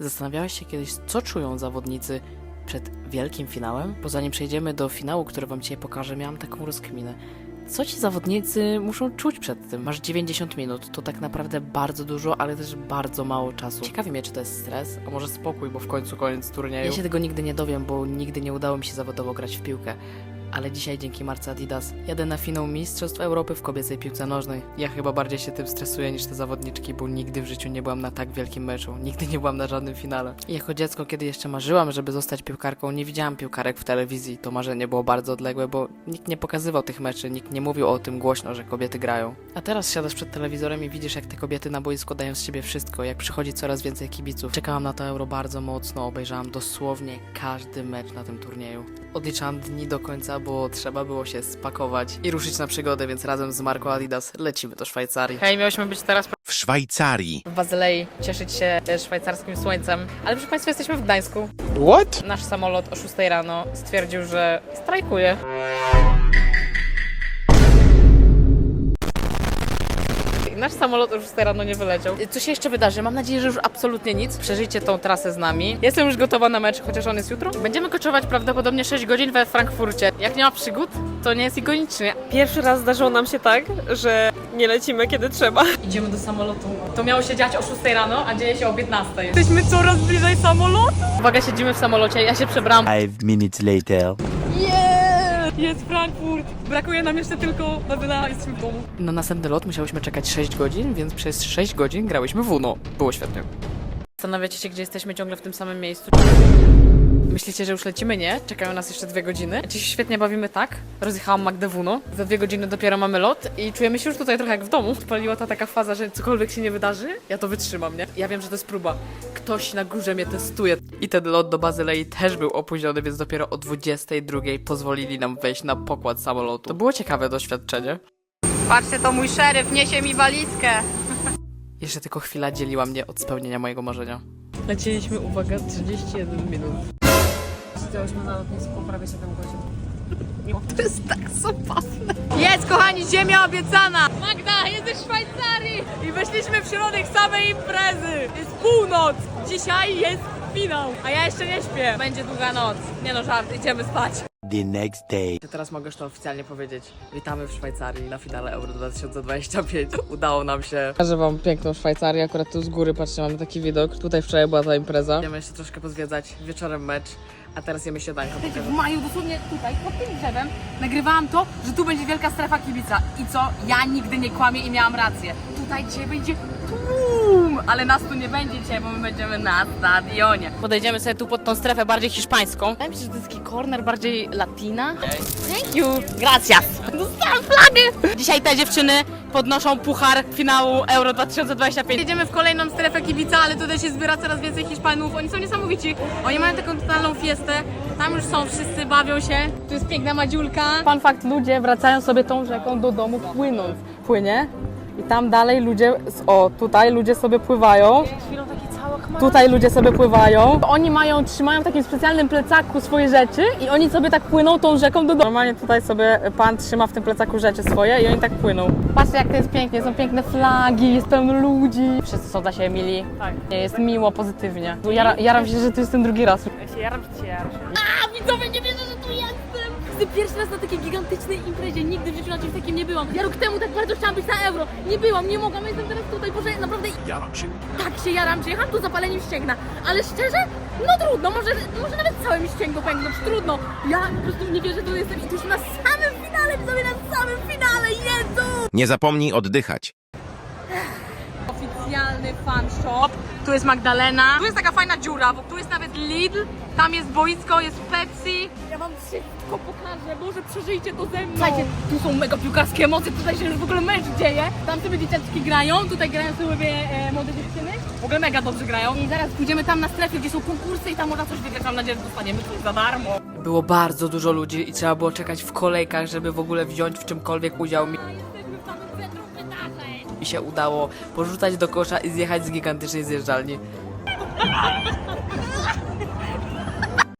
Zastanawiałeś się kiedyś, co czują zawodnicy przed wielkim finałem? Bo zanim przejdziemy do finału, który wam dzisiaj pokażę, miałam taką rozkminę. Co ci zawodnicy muszą czuć przed tym? Masz 90 minut, to tak naprawdę bardzo dużo, ale też bardzo mało czasu. Ciekawi mnie, czy to jest stres, a może spokój, bo w końcu koniec turnieju. Ja się tego nigdy nie dowiem, bo nigdy nie udało mi się zawodowo grać w piłkę. Ale dzisiaj dzięki marce Adidas jadę na finał Mistrzostw Europy w kobiecej piłce nożnej. Ja chyba bardziej się tym stresuję niż te zawodniczki, bo nigdy w życiu nie byłam na tak wielkim meczu. Nigdy nie byłam na żadnym finale. I jako dziecko, kiedy jeszcze marzyłam, żeby zostać piłkarką, nie widziałam piłkarek w telewizji. To marzenie było bardzo odległe, bo nikt nie pokazywał tych meczy, nikt nie mówił o tym głośno, że kobiety grają. A teraz siadasz przed telewizorem i widzisz, jak te kobiety na boisku dają z siebie wszystko, jak przychodzi coraz więcej kibiców. Czekałam na to euro bardzo mocno, obejrzałam dosłownie każdy mecz na tym turnieju. Odliczałam dni do końca, bo trzeba było się spakować i ruszyć na przygodę, więc razem z Marco Adidas lecimy do Szwajcarii. Hej, miałyśmy być teraz w Szwajcarii. w Bazylei, cieszyć się e, szwajcarskim słońcem. Ale proszę Państwa, jesteśmy w Gdańsku. What? Nasz samolot o 6 rano stwierdził, że strajkuje. Nasz samolot o 6 rano nie wyleciał. Co się jeszcze wydarzy? Mam nadzieję, że już absolutnie nic. Przeżyjcie tą trasę z nami. Jestem już gotowa na mecz, chociaż on jest jutro. Będziemy koczować prawdopodobnie 6 godzin we Frankfurcie. Jak nie ma przygód, to nie jest ikonicznie. Pierwszy raz zdarzyło nam się tak, że nie lecimy kiedy trzeba. Idziemy do samolotu. To miało się dziać o 6 rano, a dzieje się o 15. Jesteśmy coraz bliżej samolotu. Uwaga, siedzimy w samolocie, ja się przebrałam. Five minutes later. Jest Frankfurt! Brakuje nam jeszcze tylko Bazyla, jesteśmy w domu. Na następny lot musiałyśmy czekać 6 godzin, więc przez 6 godzin grałyśmy w UNO. Było świetnie. Zastanawiacie się, gdzie jesteśmy ciągle w tym samym miejscu? Myślicie, że już lecimy? Nie. Czekają nas jeszcze dwie godziny. Dziś świetnie bawimy tak. Rozjechałam Magdę Wuno. Za dwie godziny dopiero mamy lot i czujemy się już tutaj trochę jak w domu. Paliła ta taka faza, że cokolwiek się nie wydarzy, ja to wytrzymam, nie? Ja wiem, że to jest próba. Ktoś na górze mnie testuje. I ten lot do Bazylei też był opóźniony, więc dopiero o 22 pozwolili nam wejść na pokład samolotu. To było ciekawe doświadczenie. Patrzcie, to mój szeryf niesie mi walizkę. Jeszcze tylko chwila dzieliła mnie od spełnienia mojego marzenia. Lecieliśmy, uwaga, 31 minut. Siedziałyśmy na lotnisku prawie 7 godzin. To jest tak zapasne. Jest, kochani, ziemia obiecana! Magda, jest ze Szwajcarii! I weszliśmy w środek samej imprezy! Jest północ! Dzisiaj jest finał! A ja jeszcze nie śpię. Będzie długa noc. Nie no, żart, idziemy spać. The next day. Teraz mogę już to oficjalnie powiedzieć. Witamy w Szwajcarii na finale Euro 2025. Udało nam się. Pokażę wam piękną Szwajcarię, akurat tu z góry, patrzcie, mamy taki widok. Tutaj wczoraj była ta impreza. Będziemy jeszcze troszkę pozwiedzać. Wieczorem mecz, a teraz jemy śniadanko. W maju dosłownie tutaj, pod tym drzewem, nagrywałam to, że tu będzie wielka strefa kibica. I co? Ja nigdy nie kłamię i miałam rację. Tutaj dzisiaj będzie tłum, ale nas tu nie będzie dzisiaj, bo my będziemy na stadionie. Podejdziemy sobie tu pod tą strefę bardziej hiszpańską. Wydaje mi się, że to jest taki corner bardziej latina. Thank you. Gracias. Dostałam flagę. Dzisiaj te dziewczyny podnoszą puchar finału Euro 2025. Jedziemy w kolejną strefę kibica, ale tutaj się zbiera coraz więcej Hiszpanów. Oni są niesamowici. Oni mają taką totalną fiestę. Tam już są wszyscy, bawią się. Tu jest piękna Madziulka. Fun fact, ludzie wracają sobie tą rzeką do domu płynąc. Płynie i tam dalej ludzie, o tutaj ludzie sobie pływają. Tutaj ludzie sobie pływają. Oni mają, trzymają w takim specjalnym plecaku swoje rzeczy i oni sobie tak płyną tą rzeką do domu. Normalnie tutaj sobie pan trzyma w tym plecaku rzeczy swoje i oni tak płyną. Patrzcie jak to jest pięknie, są piękne flagi, jest pełno ludzi. Wszyscy są dla siebie mili. Tak. Jest miło, pozytywnie. Jara, jaram się, że to jest ten drugi raz. Widzowie, nie wierzę, że tu jestem! Jestem pierwszy raz na takiej gigantycznej imprezie. Nigdy w życiu na czymś takim nie byłam. Ja rok temu tak bardzo chciałam być na euro. Nie byłam, nie mogłam, jestem teraz tutaj. Boże, naprawdę... Jaram się. Tak się jaram. Przyjechałam tu zapaleniem ścięgna. Ale szczerze, no trudno. Może, może nawet całe mi ścięgno pęknąć. Trudno. Ja po prostu nie wierzę, że tu jestem. I tu już na samym finale, widzowie, na samym finale. Jezu! Nie zapomnij oddychać. Oficjalny fan shop. Tu jest Magdalena. Tu jest taka fajna dziura, bo tu jest nawet Lidl. Tam jest boisko, jest Pepsi. Ja wam wszystko pokażę, może przeżyjcie to ze mną. Słuchajcie, tu są mega piłkarskie emocje, tutaj się już w ogóle mecz dzieje. Tam sobie dzieciaczki grają, tutaj grają sobie e, młode dziewczyny. W ogóle mega dobrze grają. I zaraz pójdziemy tam na strefę, gdzie są konkursy i tam można coś wygrać. Mam nadzieję, że dostaniemy coś za darmo. Było bardzo dużo ludzi i trzeba było czekać w kolejkach, żeby w ogóle wziąć w czymkolwiek udział. Mi się udało porzucać do kosza i zjechać z gigantycznej zjeżdżalni.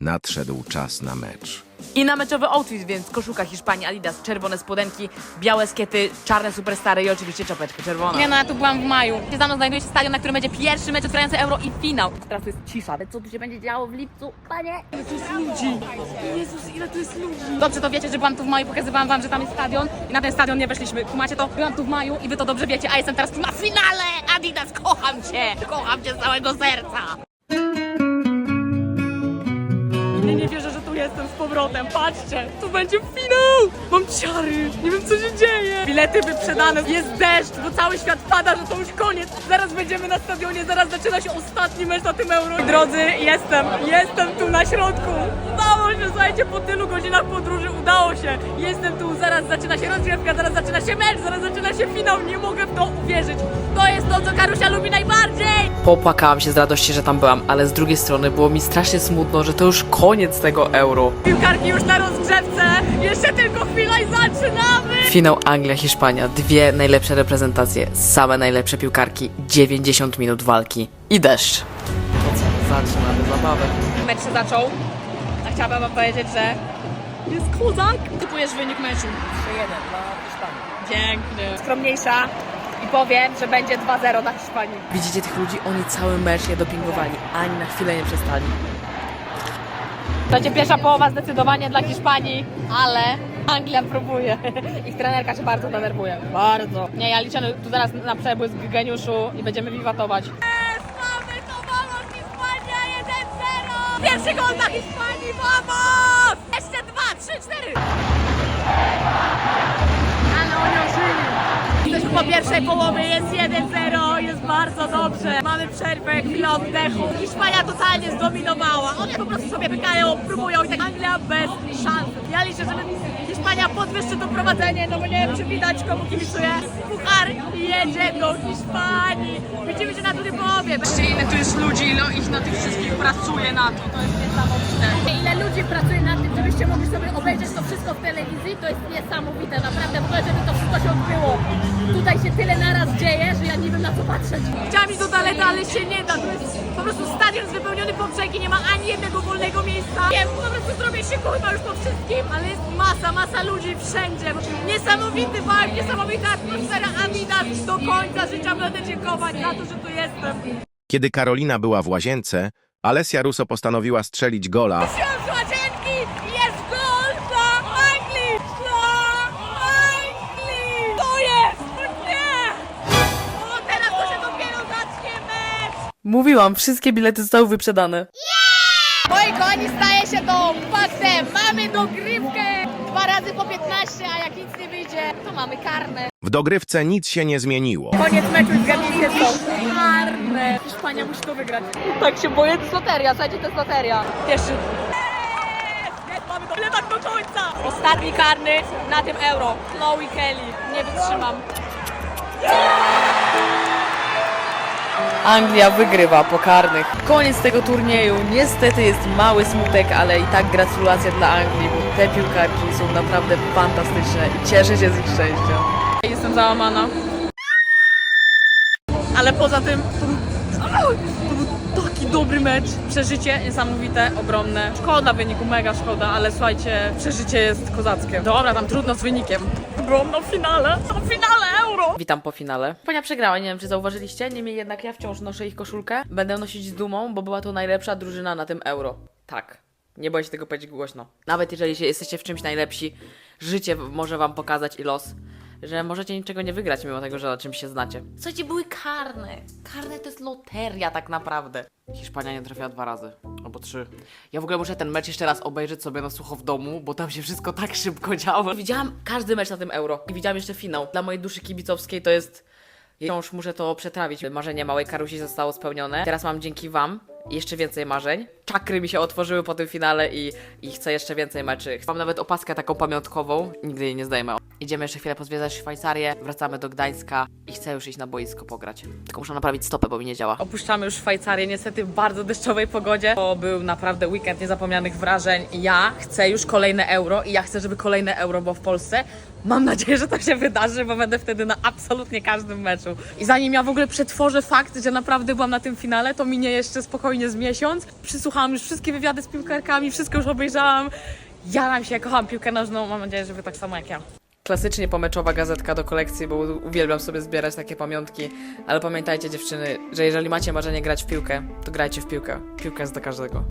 Nadszedł czas na mecz. I na meczowy outfit, więc koszulka Hiszpanii Adidas, czerwone spodenki, białe skiety, czarne superstary i oczywiście czapeczka czerwona. Nie no, ja tu byłam w maju. Za mną znajduje się stadion, na którym będzie pierwszy mecz otwierający Euro i finał. Teraz to jest cisza, ale co tu się będzie działo w lipcu? Panie! Ile tu jest ludzi! Jezus, ile tu jest ludzi! Dobrze to wiecie, że byłam tu w maju, pokazywałam wam, że tam jest stadion i na ten stadion nie weszliśmy. Kumacie to? Byłam tu w maju i wy to dobrze wiecie, a jestem teraz tu na finale! Adidas, kocham cię! Kocham cię z całego serca! Jestem z powrotem. Patrzcie, tu będzie finał! Mam ciary, nie wiem co się dzieje. Bilety wyprzedane, jest deszcz, bo cały świat pada, że to już koniec. Zaraz będziemy na stadionie, zaraz zaczyna się ostatni mecz na tym euro. Drodzy, jestem, jestem tu na środku. Się, słuchajcie, po tylu godzinach podróży udało się. Jestem tu, zaraz zaczyna się rozgrzewka, zaraz zaczyna się mecz, zaraz zaczyna się finał. Nie mogę w to uwierzyć. To jest to, co Karusia lubi najbardziej. Popłakałam się z radości, że tam byłam, ale z drugiej strony było mi strasznie smutno, że to już koniec tego euro. Piłkarki już na rozgrzewce, jeszcze tylko chwila i zaczynamy! Finał Anglia-Hiszpania, dwie najlepsze reprezentacje, same najlepsze piłkarki, 90 minut walki i deszcz. To co, zaczynamy zabawę. Mecz się zaczął, chciałabym wam powiedzieć, że jest kozak. Typujesz wynik meczu. 3-1 dla Hiszpanii. Pięknie. Skromniejsza i powiem, że będzie 2-0 dla Hiszpanii. Widzicie tych ludzi? Oni cały mecz je dopingowali, ani na chwilę nie przestali. To będzie pierwsza połowa zdecydowanie dla Hiszpanii, ale Anglia próbuje. Ich trenerka się bardzo denerwuje. Bardzo. Nie, ja liczę tu zaraz na przebłysk geniuszu i będziemy wiwatować. Mamy to, vamos Hiszpania 1-0! Pierwszy gol dla Hiszpanii! Jeszcze dwa, pierwszej połowie, jest 1-0, jest bardzo dobrze. Mamy przerwę, chwilę oddechu. Hiszpania totalnie zdominowała. Oni po prostu sobie pykają, próbują i tak Anglia bez szans. Ja liczę, że Hiszpania podwyższy to prowadzenie, no bo nie wiem, czy widać, komu kibicuję. Puchar jedzie do Hiszpanii. Widzimy się na drugiej połowie. Patrzcie, ile tu jest ludzi, ile ich na tych wszystkich pracuje na to. To jest niesamowite. Ile ludzi pracuje nad tym, żebyście mogli sobie obejrzeć to wszystko w telewizji, to jest niesamowite, naprawdę, w ogóle, żeby to wszystko się odbyło. Tutaj się tyle naraz dzieje, że ja nie wiem na co patrzeć. Chciałam iść do Daleta, ale się nie da. To jest po prostu stadion wypełniony po brzegi, nie ma ani jednego wolnego miejsca. Nie po prostu zrobię się kurwa już po wszystkim, ale jest masa, masa ludzi wszędzie. Niesamowity vibe, niesamowita atmosfera Adidas. Do końca życia będę dziękować za to, że tu jestem. Kiedy Karolina była w łazience, Alessia Russo postanowiła strzelić gola, Mówiłam, wszystkie bilety zostały wyprzedane. Moi kochani, staje się to faktem. Mamy dogrywkę. Dwa razy po 15, a jak nic nie wyjdzie, to mamy karne. w dogrywce nic się nie zmieniło. Koniec meczu zgadnijcie co? Karne! Hiszpania musi to wygrać. Tak się boję, to jest loteria, słuchajcie, to jest loteria. Pierwszy. Mamy to ile tak do końca! Ostatni karny na tym euro. Chloe Kelly. Nie wytrzymam. Anglia wygrywa po karnych. Koniec tego turnieju. Niestety jest mały smutek, ale i tak gratulacje dla Anglii, bo te piłkarki są naprawdę fantastyczne i cieszę się z ich szczęścia. Jestem załamana. Ale poza tym to był, to był taki dobry mecz. Przeżycie niesamowite, ogromne. Szkoda wyniku, mega szkoda, ale słuchajcie, przeżycie jest kozackie. Dobra, tam trudno z wynikiem. Byłam na finale, na finale euro! Witam po finale. Hiszpania przegrała, nie wiem czy zauważyliście, niemniej jednak ja wciąż noszę ich koszulkę. Będę nosić z dumą, bo była to najlepsza drużyna na tym euro. Tak. Nie boję się tego powiedzieć głośno. Nawet jeżeli jesteście w czymś najlepsi, życie może wam pokazać i los, że możecie niczego nie wygrać, mimo tego, że na czymś się znacie. Słuchajcie, były karne. Karne to jest loteria tak naprawdę. Hiszpania nie trafiła dwa razy, albo trzy. Ja w ogóle muszę ten mecz jeszcze raz obejrzeć sobie na sucho w domu, bo tam się wszystko tak szybko działo. Widziałam każdy mecz na tym euro i widziałam jeszcze finał. Dla mojej duszy kibicowskiej to jest Wciąż muszę to przetrawić. Marzenie małej Karusi zostało spełnione. Teraz mam dzięki Wam jeszcze więcej marzeń. Czakry mi się otworzyły po tym finale i, i chcę jeszcze więcej meczy. Mam nawet opaskę taką pamiątkową. Nigdy jej nie zdejmę. Idziemy jeszcze chwilę pozwiedzać Szwajcarię, wracamy do Gdańska i chcę już iść na boisko pograć. Tylko muszę naprawić stopę, bo mi nie działa. Opuszczamy już Szwajcarię, niestety w bardzo deszczowej pogodzie. To był naprawdę weekend niezapomnianych wrażeń. Ja chcę już kolejne euro i ja chcę, żeby kolejne euro było w Polsce. Mam nadzieję, że to się wydarzy, bo będę wtedy na absolutnie każdym meczu. I zanim ja w ogóle przetworzę fakt, że naprawdę byłam na tym finale, to minie jeszcze spokojnie z miesiąc. Przysłuchałam już wszystkie wywiady z piłkarkami, wszystko już obejrzałam. Jaram się, kocham piłkę nożną, mam nadzieję, że wy tak samo jak ja. Klasycznie pomeczowa gazetka do kolekcji, bo uwielbiam sobie zbierać takie pamiątki. Ale pamiętajcie dziewczyny, że jeżeli macie marzenie grać w piłkę, to grajcie w piłkę. Piłka jest do każdego.